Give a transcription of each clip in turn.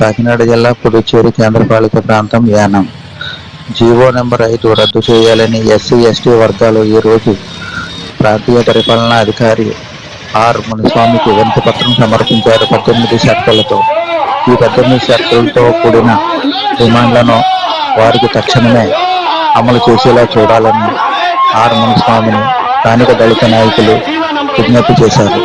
కాకినాడ జిల్లా పుదుచ్చేరి కేంద్రపాలిత ప్రాంతం యానం. జీవో నెంబర్ ఐదు రద్దు చేయాలని ఎస్సీ ఎస్టీ వర్గాలు ఈరోజు ప్రాంతీయ పరిపాలనా అధికారి ఆర్ మునిస్వామికి వినతి పత్రం సమర్పించారు పద్దెనిమిది షరతులతో. ఈ పద్దెనిమిది షరతులతో కూడిన డిమాండ్లను వారికి తక్షణమే అమలు చేసేలా చూడాలని ఆర్ మునిస్వామిని స్థానిక దళిత నాయకులు విజ్ఞప్తి చేశారు.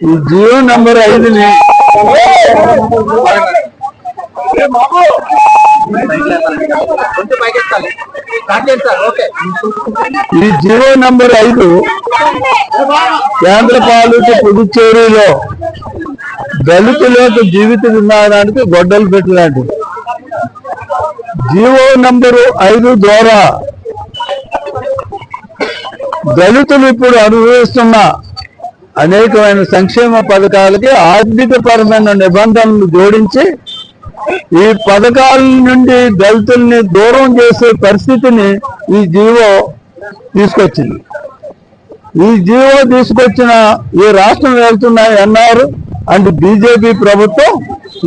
జియో నంబర్ ఐదుని ఈ జియో నంబర్ ఐదు కేంద్ర పాలిత పుదుచ్చేరిలో దళితులకు జీవిత విధానానికి గొడ్డలు పెట్టలాంటిది జీవో నంబరు ఐదు ద్వారా దళితులు ఇప్పుడు అనుభవిస్తున్న అనేకమైన సంక్షేమ పథకాలకి ఆర్థిక పరమైన నిబంధనలు జోడించి ఈ పథకాల నుండి దళితుల్ని దూరం చేసే పరిస్థితిని ఈ జీవో తీసుకొచ్చింది. ఈ జీవో తీసుకొచ్చిన ఈ రాష్ట్రం వెళ్తున్న ఎన్ఆర్ అండ్ బీజేపీ ప్రభుత్వం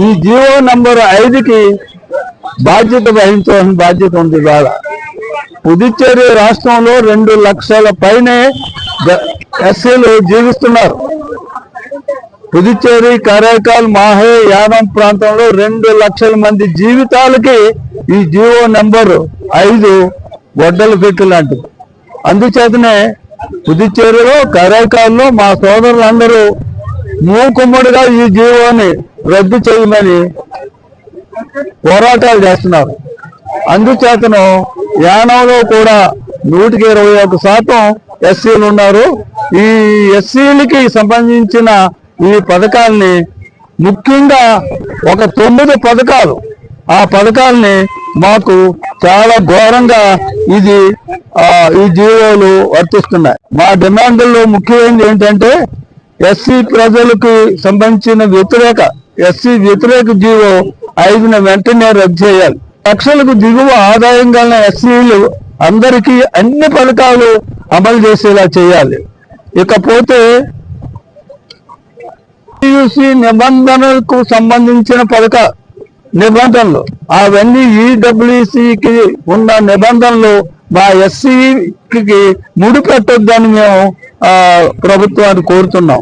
ఈ జీవో నంబర్ ఐదుకి బాధ్యత వహించవలసిన బాధ్యత ఉంది ఇవాళ. పుదుచ్చేరి రాష్ట్రంలో రెండు లక్షల పైనే ఎస్సీలు జీవిస్తున్నారు. పుదుచ్చేరి కరైకాల్ మాహే యానం ప్రాంతంలో రెండు లక్షల మంది జీవితాలకి ఈ జీవో నెంబర్ ఐదు వడ్డల పెట్టు లాంటిది. అందుచేతనే పుదుచ్చేరిలో కరైకాల్లో మా సోదరులందరూ మూకుమ్మడిగా ఈ జీవోని రద్దు చేయమని పోరాటాలు చేస్తున్నారు. అందుచేతను యానంలో కూడా నూటికి ఇరవై ఒక శాతం ఎస్సీలు ఉన్నారు. ఈ ఎస్సీలకి సంబంధించిన ఈ పథకాల్ని ముఖ్యంగా ఒక తొమ్మిది పథకాలు. ఆ పథకాల్ని మాకు చాలా ఘోరంగా ఇది ఈ జీవోలు వర్తిస్తున్నాయి. మా డిమాండ్లలో ముఖ్యమైనది ఏంటంటే ఎస్సీ ప్రజలకు సంబంధించిన వ్యతిరేక ఎస్సీ వ్యతిరేక జీవో ఐదున వెంటనే రద్దు చేయాలి. లక్షలకు దిగువ ఆదాయం గల ఎస్సీలు అందరికీ అన్ని పథకాలు అమలు చేసేలా చేయాలి. ఇకపోతే నిబంధనలకు సంబంధించిన పథక నిబంధనలు అవన్నీ ఈడబ్ల్యూసికి ఉన్న నిబంధనలు మా ఎస్సీకి ముడిపెట్టొద్దని మేము ప్రభుత్వాన్ని కోరుతున్నాం.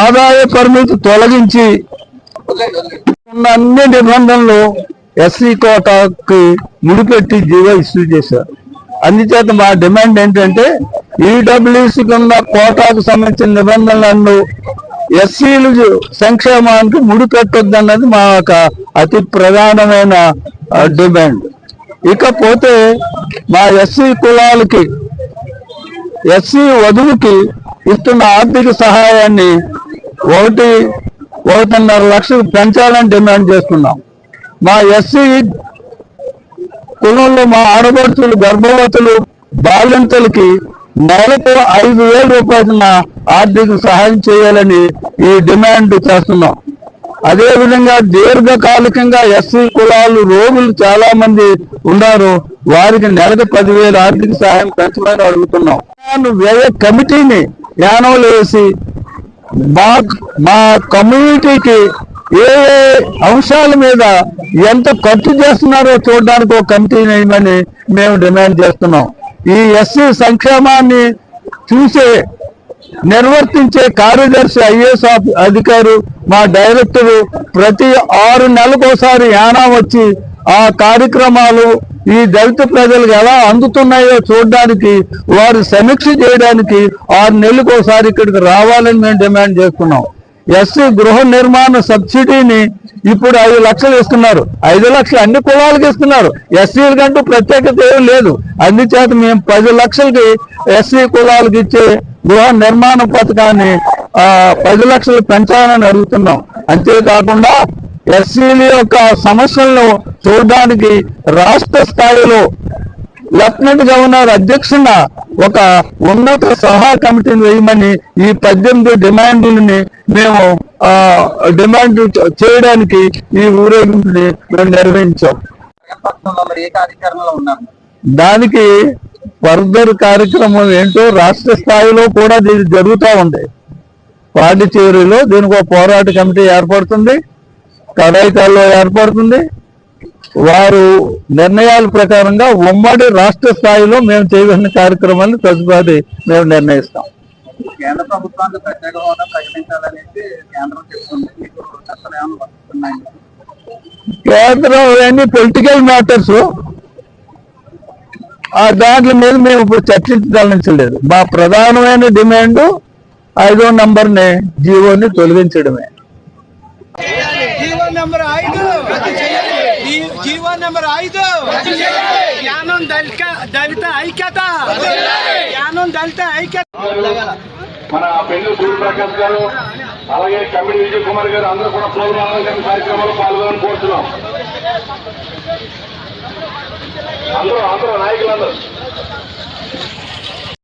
ఆదాయ పరిమితి తొలగించి ఉన్న అన్ని నిబంధనలు ఎస్సీ కోటాకి ముడిపెట్టి జీవో ఇష్యూ చేశారు. అందుచేత మా డిమాండ్ ఏంటంటే ఈడబ్ల్యూసి కింద కోటాకు సంబంధించిన నిబంధనలను ఎస్సీలు సంక్షేమానికి ముడిపెట్టొద్దన్నది మా యొక్క అతి ప్రధానమైన డిమాండ్. ఇకపోతే మా ఎస్సీ కులాలకి ఎస్సీ వధువుకి ఇస్తున్న ఆర్థిక సహాయాన్ని ఒకటి ఒకటిన్నర లక్షలు పెంచాలని డిమాండ్ చేస్తున్నాం. మా ఎస్సీ కులంలో మా ఆడబడుతులు గర్భవతులు బాలింతలకి నెలకు ఐదు వేల రూపాయల ఆర్థిక సహాయం చేయాలని ఈ డిమాండ్ చేస్తున్నాం. అదేవిధంగా దీర్ఘకాలికంగా ఎస్సీ కులాలు రోగులు చాలా మంది ఉన్నారు. వారికి నెలకు పదివేలు ఆర్థిక సహాయం పెంచమని అడుగుతున్నాం. వ్యయ కమిటీని యానంలో వేసి మా మా కమ్యూనిటీకి ఏ ఏ అంశాల మీద ఎంత ఖర్చు చేస్తున్నారో చూడడానికి ఒక కమిటీ నేయమని మేము డిమాండ్ చేస్తున్నాం. ఈ ఎస్సీ సంక్షేమాన్ని చూసే నిర్వర్తించే కార్యదర్శి ఐఏఎస్ అధికారు మా డైరెక్టరు ప్రతి ఆరు నెలలకోసారి యానా వచ్చి ఆ కార్యక్రమాలు ఈ దళిత ప్రజలకు ఎలా అందుతున్నాయో చూడడానికి వారు సమీక్ష చేయడానికి ఆరు నెలలకోసారి ఇక్కడికి రావాలని మేము డిమాండ్ చేస్తున్నాం. ఎస్సీ గృహ నిర్మాణ సబ్సిడీని ఇప్పుడు ఐదు లక్షలు ఇస్తున్నారు ఐదు లక్షలు అన్ని కులాలకు ఇస్తున్నారు ఎస్సీల కంటూ ప్రత్యేకత ఏం లేదు. అందుచేత మేము పది లక్షలకి ఎస్సీ కులాలకు ఇచ్చే గృహ నిర్మాణ పథకాన్ని ఆ పది లక్షలు పెంచాలని అడుగుతున్నాం. అంతేకాకుండా ఎస్సీల యొక్క సమస్యలను చూడడానికి రాష్ట్ర స్థాయిలో లెఫ్టినెంట్ గవర్నర్ అధ్యక్షున ఒక ఉన్నత సహా కమిటీని వేయమని ఈ పద్దెనిమిది డిమాండ్లని మేము డిమాండ్ చేయడానికి ఈ ఊరేగింపుని మేము నిర్వహించాం. దానికి ఫర్దర్ కార్యక్రమం ఏంటో రాష్ట్ర స్థాయిలో కూడా దీనికి జరుగుతూ ఉంది. పాండిచేరిలో దీనికి ఒక పోరాట కమిటీ ఏర్పడుతుంది. కడాయికాల్లో ఏర్పడుతుంది. వారు నిర్ణయాల ప్రకారంగా ఉమ్మడి రాష్ట్ర స్థాయిలో మేము చేయవలసిన కార్యక్రమాన్ని తదుపరి మేము నిర్ణయిస్తాం. కేంద్ర ప్రభుత్వానికి ప్రత్యేక హోదా ప్రకటించాలనేసి కేంద్రం చెప్తుంది. మీకు చట్టాలు ఏమైనా వస్తున్నాయి కేంద్రం అన్ని పొలిటికల్ మ్యాటర్స్ ఆ దాంట్లో మీద మేము ఇప్పుడు చర్చించదలించలేదు. మా ప్రధానమైన డిమాండ్ ఐదో నంబర్ని జీవోని తొలగించడమే. జీవన్ నెంబర్ ఐదు నంబర్ ఐదు. యానం దళిత దళిత ఐక్యత. యానం దళిత ఐక్యత. మన పెళ్ళి సూర్యప్రకాష్ గారు అలాగే కమిటీ విజయ్ కుమార్ గారు అందరూ కూడా ప్రోగ్రాం కార్యక్రమంలో పాల్గొనాలని కోరుతున్నాం. అందరూ అందరూ నాయకులందరూ.